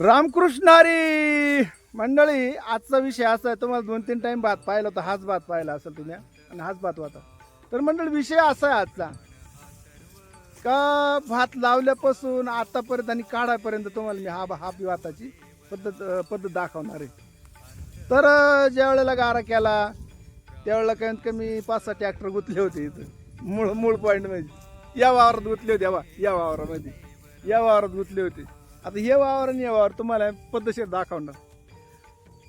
रामकृष्णारी मंडळी आजचा विषय असा आहे तुम्हाला दोन तीन टाइम भात पाहिला होता हाच भात पाहिला असेल तुम्ही आणि हाच भात होता तर मंडळ विषय असा आहे आजचा का भात लावल्यापासून आतापर्यंत आणि काढापर्यंत तुम्हाला मी हा हा भाताची पद्धत पद्धत दाखवणार आहे. तर ज्या वेळेला गारा केला त्यावेळेला कमीत कमी पाच सहा ट्रॅक्टर गुतले होते इथं. मूळ मूळ पॉईंटमध्ये. या वावरात गुतले होते बा या वावरामध्ये. या वावरात गुतले होते. आता हे वावर आणि हे वावर तुम्हाला पद्धतशीर दाखवणार.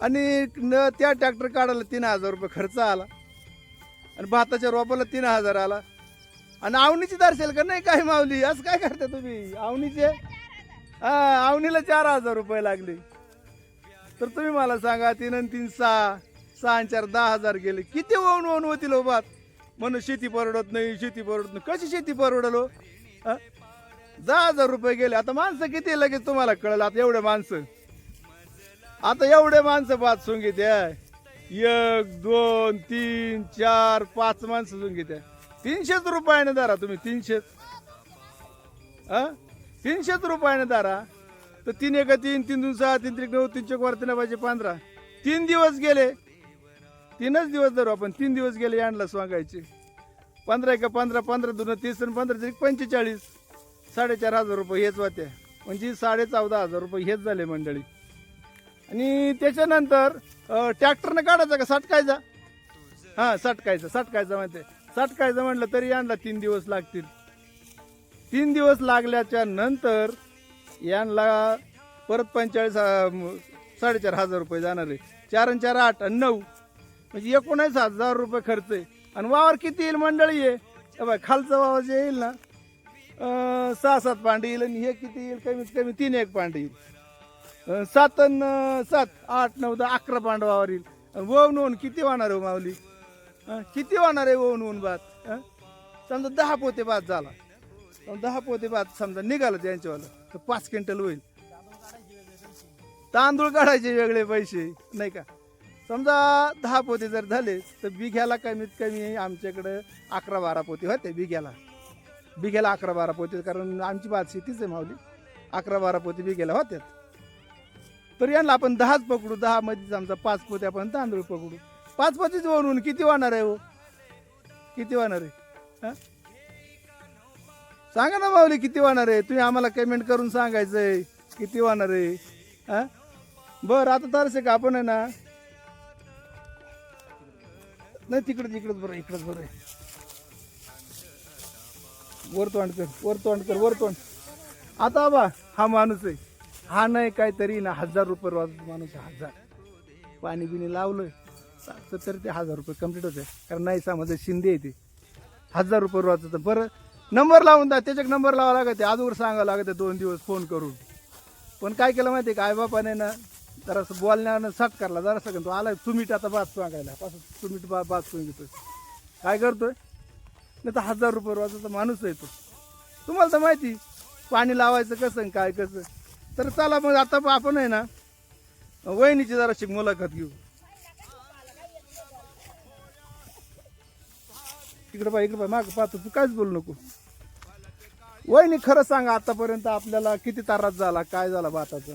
आणि न त्या ट्रॅक्टर काढायला तीन हजार रुपये खर्च आला. आणि भाताच्या रोपाला तीन हजार आला. आणि आवणीची दर्शेल का? नाही काय मावली असं काय करता तुम्ही? आवणीचे? हा आवणीला चार हजार रुपये लागले. तर तुम्ही मला सांगा तीन आणि तीन सहा सहा आणि चार दहा हजार गेले. किती ओन ओन होतील हो बात म्हणून शेती परवडत नाही शेती परवडत नाही. कशी शेती परवडलो हो? हा? दहा हजार रुपये गेले. आता माणसं किती लगेच तुम्हाला कळलं? आता एवढे माणसं. आता एवढे माणसं पाच सोंगीत आहे एक दोन तीन चार पाच माणसं सोंगीत आहे तीनशेच रुपयाने दारा तुम्ही तीनशेच. हा? तीनशेच रुपयाने दारा तर तीन एक तीन तीन दोन सहा तीन त्रिक नऊ तीन चौक वर तीन पाहिजे पंधरा. तीन दिवस गेले. तीनच दिवस धरू आपण. तीन दिवस गेले यांडला सांगायचे. पंधरा एका पंधरा पंधरा दोन तीस आणि पंधरा त्रिक पंचेचाळीस. साडेचार हजार रुपये हेच होते. म्हणजे साडे चौदा हजार रुपये हेच झाले मंडळी. आणि त्याच्यानंतर ट्रॅक्टरनं काढायचा का? साठकायचा? हां साठकायचा साठकायचा म्हणते. साठकायचं म्हटलं तरी यांना तीन दिवस लागतील. तीन दिवस लागल्याच्या नंतर यांना परत पंचेचाळीस साडेचार हजार रुपये जाणार आहे. चार आणि चार आठ आणि नऊ. म्हणजे एकोणीस हजार रुपये खर्च आहे. आणि वावर किती येईल मंडळी आहे बाय खालचा वावर जे येईल ना सहा सात पांडे येईल आणि हे किती येईल? कमीत कमी तीन एक पांडे येईल. सात सात आठ नऊ दहा अकरा पांडवावर येईल. आणि वळून किती वाहणार आहे हो माऊली? किती वाहणार आहे वळून वळून भात समजा दहा पोते भात झाला. दहा पोते भात समजा निघालं त्यांच्यावाला तर पाच क्विंटल होईल. तांदूळ काढायचे वेगळे पैसे नाही का? समजा दहा पोते जर झाले तर बिघ्याला कमीत कमी आमच्याकडं अकरा बारा पोते होते बिघ्याला. बिघ्याला अकरा बारा पोते कारण आमची भात शेतीच आहे माऊली. अकरा बारा पोते बिघ्याला होत्यात. तर यांना आपण दहाच पकडू दहा मध्येच आमचा पाच पोते आपण तांदूळ पकडू. पाच पोतीच वरून किती वाणार आहे हो? किती वाणार आहे? हां? सांगा ना माऊली किती वाहणार आहे? तुम्ही आम्हाला कमेंट करून सांगायचंय किती वाणार आहे? हां? बरं आता तारसे का आपण आहे ना? नाही तिकडे तिकडंच बरं इकडंच बरं आहे. वर तोंड कर वर तोंड कर वर तोंड. आता बा हा माणूस आहे. हा नाही काहीतरी ना हजार रुपये रोज माणूस हजार. पाणी बिणी लावलं तर तर ते हजार रुपये कंप्लीट होते कारण नाही समजा शिंदे आहे ते. हजार रुपये रोज बरं नंबर लावून द्या. त्याच्यात नंबर लावा लागते आजवर सांगावं लागते दोन दिवस फोन करून. पण काय केलं माहिती आहे का? आईबापाने ना जरासं बोलण्यानं सट करला. जरासं तो आला तुम्ही आता बात सांगायला. पासून तुम्ही बा बात सांगितोय काय करतोय? नाही तर हजार रुपये रोजाचा माणूस आहे तो. तुम्हाला तर माहिती पाणी लावायचं कसं आणि काय कसं. तर चला मग आता आपण आहे ना वहिनीची जराशी मुलाखत घेऊ. इकडे पाय इकडे पाय माग पाहतो तू काहीच बोलू नको. वहिनी खरं सांगा आतापर्यंत आपल्याला किती तारात झाला काय झाला भाताचा.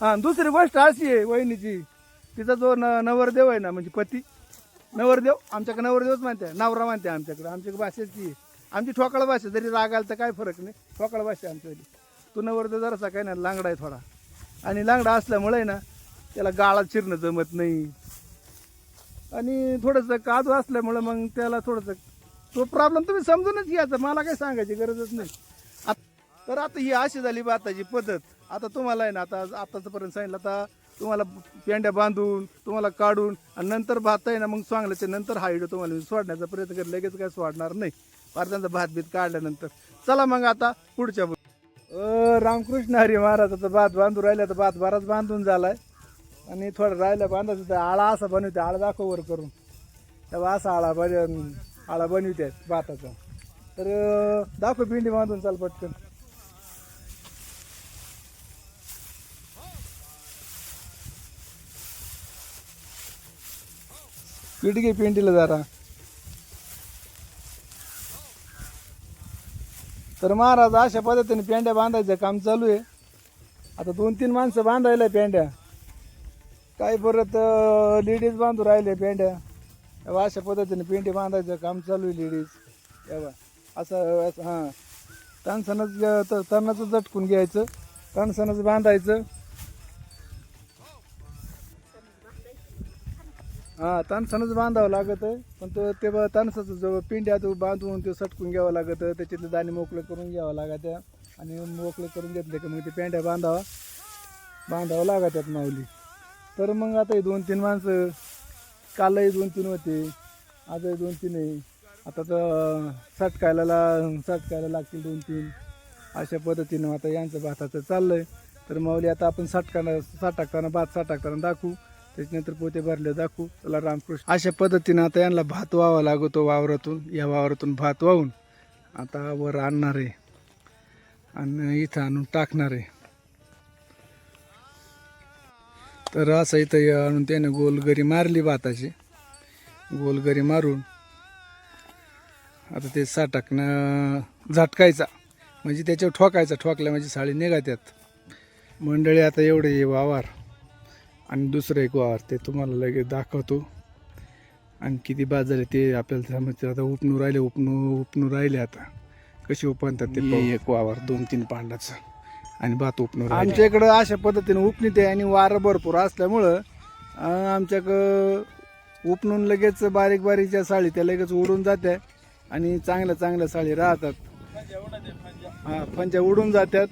हा दुसरी गोष्ट अशी आहे वहिनीची तिचा जो न नवरदेव आहे ना म्हणजे पती नवरदेव आमच्याकडे नवरदेवच मानते नवरा मानते आमच्याकडे. आमच्याकडे भाषेची आहे आमची ठोकळ भाषा जरी राग आला तर काय फरक नाही. ठोकळ भाषा आहे आमच्याकडे. तो नवरदेव जरासा काय ना लांगडा आहे थोडा. आणि लांगडा असल्यामुळे आहे ना त्याला गाळा चिरणं जमत नाही. आणि थोडंसं काजू असल्यामुळं मग त्याला थोडंसं तो प्रॉब्लेम तुम्ही समजूनच घ्यायचा मला काही सांगायची गरजच नाही. आत- तर आता ही अशी झाली भाताची पद्धत. आता तुम्हाला आहे ना आता आतापर्यंत सांगितलं आता तुम्हाला पेंड्या बांधून तुम्हाला काढून आणि नंतर भात आहे ना मग सांगल्याच्या नंतर हा व्हिडिओ तुम्हाला मी सोडण्याचा प्रयत्न करेल लगेच काय सोडणार नाही. फार त्यांचा भात बीत काढल्यानंतर. चला मग आता पुढच्या रामकृष्ण हरी महाराजाचा भात बांधून राहिला तर भात बराच बांधून झालाय. आणि थोडं राहिलं बांधायचं तर आळा असा बनवते आळा दाखव वर करून. तेव्हा असा आळा बन आळा बनविते भाताचा. तर दाखव पिंडी बांधून चाल पटकन. पीठ घे पिंडीला जरा तर महाराज अशा पद्धतीने पेंड्या बांधायचं काम चालू आहे आता दोन तीन माणसं बांधायला पेंड्या काही परत लेडीज बांधू राहिले पेंड्या अशा पद्धतीने पेंडी बांधायचं काम चालू आहे लेडीज तेव्हा असं हां तणसणच तणाचं झटकून घ्यायचं तणसणच बांधायचं हा तानसानच बांधावं लागत. पण तो ते तानसाचं तणसाचं जो पिंड्या तो बांधून ते सटकून घ्यावं लागत. त्याच्यातले दाणे मोकळे करून घ्यावं लागत आणि मोकळे करून घेतले की मग ते पेंड्या बांधावा बांधावं लागतात माऊली. तर मग आता हे दोन तीन माणसं कालही दोन तीन होते. आजही दोन तीन आहे. आता तर सटकायला ला सटकायला लागतील दोन तीन अशा पद्धतीनं आता यांचं भाताचं चाललं आहे तर माऊली आता आपण साठकाना साठाकताना भात साठाकताना दाखवू. त्याच्यानंतर पोते भरले दाखवू. त्याला रामकृष्ण. अशा पद्धतीनं आता यांना भात व्हावा लागतो वावरातून या वावरातून भात वाहून. आता वर आणणार आहे. आणि इथं आणून टाकणार आहे. तर असं इथं आणून त्याने गोलगरी मारली भाताची. गोलगरी मारून. आता ते साठकणं झटकायचा. म्हणजे त्याच्यावर ठोकायचा ठोकल्या म्हणजे साळी निघात्यात. मंडळी आता एवढे वावर. आणि दुसरं एक वावर ते तुम्हाला लगेच दाखवतो. आणि किती बाद झाले ते आपल्याला समजते. आता उपनू राहिले उपनू उपनू राहिले आता. कशी उपनतात ते पाहू. एक वावर दोन तीन पांडाचं आणि भात उपनू आमच्या इकडं अशा पद्धतीने उपनीत आहे आणि वारं भरपूर असल्यामुळं अं, आमच्याकडं उपनून लगेच बारीक बारीकच्या साळी त्या लगेच उडून जात्या. आणि चांगल्या चांगल्या साळी राहतात. हा पंजा उडून जातात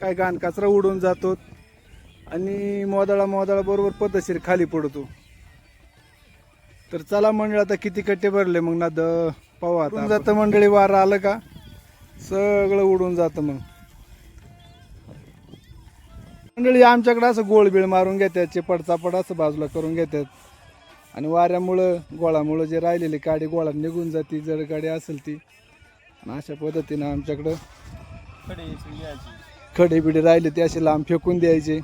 काय घाण कचरा उडून जातो. आणि मोदळा मोदळा बरोबर पद्धतशीर खाली पडतो. तर चला मंडळ आता किती कट्टे भरले मग ना द आता जातं मंडळी वारा आलं का? सगळं उडून जातं मग. मंडळी आमच्याकडे असं गोळबीळ मारून घेतात चिपड चापड असं बाजूला करून घेतात. आणि वाऱ्यामुळं गोळामुळं जे राहिलेली काडी गोळा निघून जाती जड गाडी असेल ती. आणि अशा पद्धतीनं आमच्याकडं खडे बिडे राहिले ते असे लांब फेकून द्यायचे.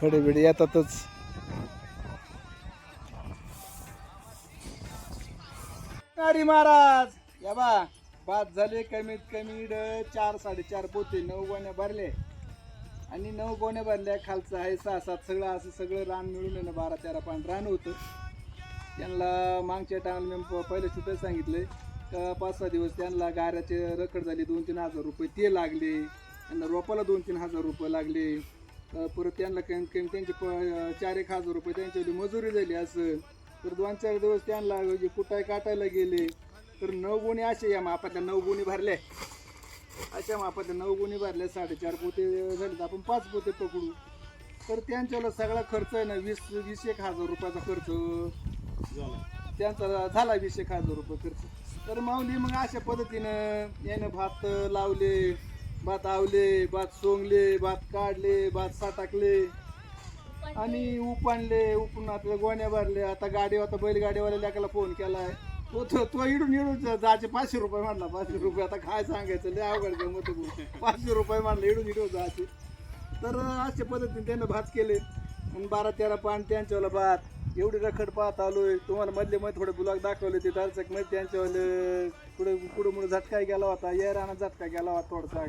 खडे बिडे येतातच. अरे महाराज! या बा बाद झाले कमीत कमी इड चार साडेचार पोते नऊ गोण्या भरले. आणि नऊ गोण्या भरल्या खालचं आहे सहा सात सगळं असं सगळं रान मिळून आहे ना बारा तेरा पान रान होतं. त्यांना मागच्या टायमाला मी प- सुद्धा सांगितलंय का पाच सहा दिवस त्यांना गाऱ्याचे रखड झाली दोन तीन हजार रुपये ते लागले. त्यांना रोपाला दोन तीन हजार रुपये लागले. परत त्यांना कमी कमी त्यांचे प चार एक हजार रुपये त्यांच्यावरती मजुरी झाली असं. तर दोन चार दिवस त्यांना म्हणजे कुटाय काटायला गेले. तर नऊ गुणी असे या मापातल्या नऊ गुणी भरले अशा मापातल्या नऊ गुणी भरल्या साडेचार पोते झाले तर आपण पाच पोते पकडू. तर त्यांच्याला सगळा खर्च आहे ना वीस वीस एक हजार रुपयाचा खर्च. त्यांचा झाला वीस एक हजार रुपये खर्च. तर माऊली मग अशा पद्धतीनं यानं भात लावले. भात आवले भात सोंगले भात काढले भात साटाकले आणि उपाणले उपून आपल्या गोण्या भरले आता गाडी आता बैलगाडीवाल्या लेकाला फोन केलाय. तो तो तो इडून इडून जायचे पाचशे रुपये म्हणला पाचशे रुपये. आता काय सांगायचं लय अवघड मत पाचशे रुपये म्हणलं इडून इडून जायचे. तर अशा पद्धतीने त्यानं भात केले. आणि बारा तेरा पान त्यांच्यावाला भात. एवढी रखड पाहत आलोय. तुम्हाला मधले मध्ये थोडे ब्लॉग दाखवले ते दर्शकमध्ये त्यांच्यावाले पुढे पुढे मुळे झटका गेला होता. या राणा झटका गेला होता थोडासा.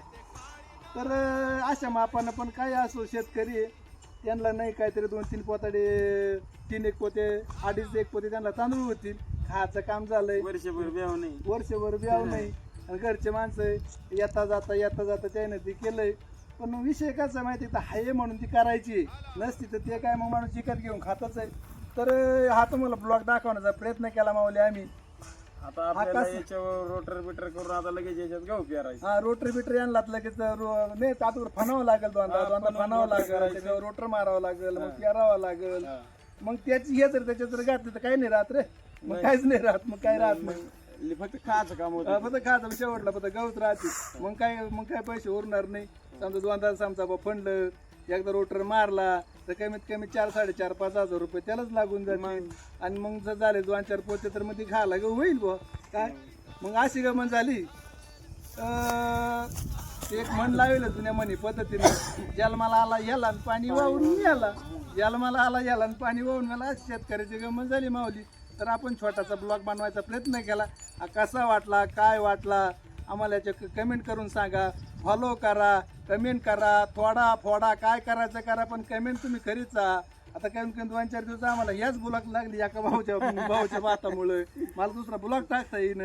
तर अशा मापानं पण काय असो शेतकरी त्यांना नाही काहीतरी दोन तीन पोताडे तीन एक पोते अडीच एक पोते त्यांना तांदूळ होतील. खायचं काम झालंय. वर्षभर ब्याव नाही. वर्षभर ब्याव नाही. घरचे माणसं येता जाता येता जाता त्याने ते केलंय. पण विषय कसा माहिती आहे, तर हाय म्हणून ती करायची. नसती तर ते काय मग माणूस चिकट घेऊन खातच आहे. तर हा तुम्हाला ब्लॉग दाखवण्याचा प्रयत्न केला माऊली आम्ही. आता आपल्याला कसं? याच्यावर रोटर बिटर करून आता लगेच याच्यात गहू पेरायचं. हा रोटरी बिटरी आणलात लगेच रो- नाही आता फनावं लागेल दोनदा. दोनदा फनावं लागेल त्याच्यावर रोटर मारावं लागेल मग पेरावं लागेल. हा. मग त्याची हे जर त्याच्यात जर घातलं तर काही नाही राहत रे. मग काहीच नाही राहत मग काय राहत नाही. li- फक्त खायचं काम होतं. हा, फक्त खात शेवटला फक्त गवत राहते. मग काय मग काय पैसे उरणार नाही. समजा दोनदा समजा बा फंडलं एकदा रोटर मारला तर कमीत कमी चार साडेचार पाच हजार रुपये त्यालाच लागून जातील आणि मग जर झाले दोन चार पोते तर मग ती खायला ग होईल बुवा. काय? मग अशी गमन झाली. एक म्हण लावलं जुन्या म्हणी पद्धतीने जन्माला आला याला आणि पाणी वाहून याला. जन्माला आला याला आणि पाणी वाहून मला अशी शेतकऱ्याची गमन झाली माऊली. तर आपण छोटासा ब्लॉग बनवायचा प्रयत्न केला. कसा वाटला? काय वाटला? आम्हाला याच्या कमेंट करून सांगा. फॉलो करा कमेंट करा थोडा फोडा काय करायचं करा पण कमेंट तुम्ही करीचा आता कमी दोन चार दिवस आम्हाला ह्याच ब्लॉक लागली एका भाऊच्या भाऊच्या बातामुळे मला दुसरा ब्लॉक टाकता येईन.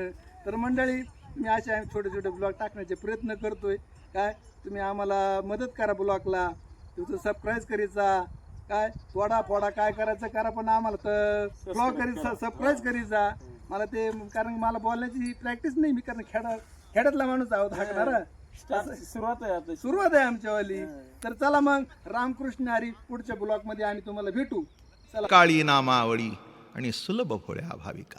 तर मंडळी मी असे आम्ही छोटे छोटे ब्लॉग टाकण्याचे प्रयत्न करतोय. काय? तुम्ही आम्हाला मदत करा ब्लॉगला तुमचं सबस्क्राईब करीचा काय? थोडा फोडा काय करायचं करा पण आम्हाला तर ब्लॉग करीचा सबस्क्राईब करीचा मला ते कारण मला बोलण्याची प्रॅक्टिस नाही मी कारण खेडा खेड्यातला माणूस आहोत हाकणारा स्टार्ट सुरुवात आहे आता. सुरुवात आहे आमच्यावाली तर चला मग रामकृष्ण हरी पुढच्या ब्लॉगमध्ये आणि तुम्हाला भेटू. चला. काळी नामावळी आणि सुलभ भोळ्या भाविका.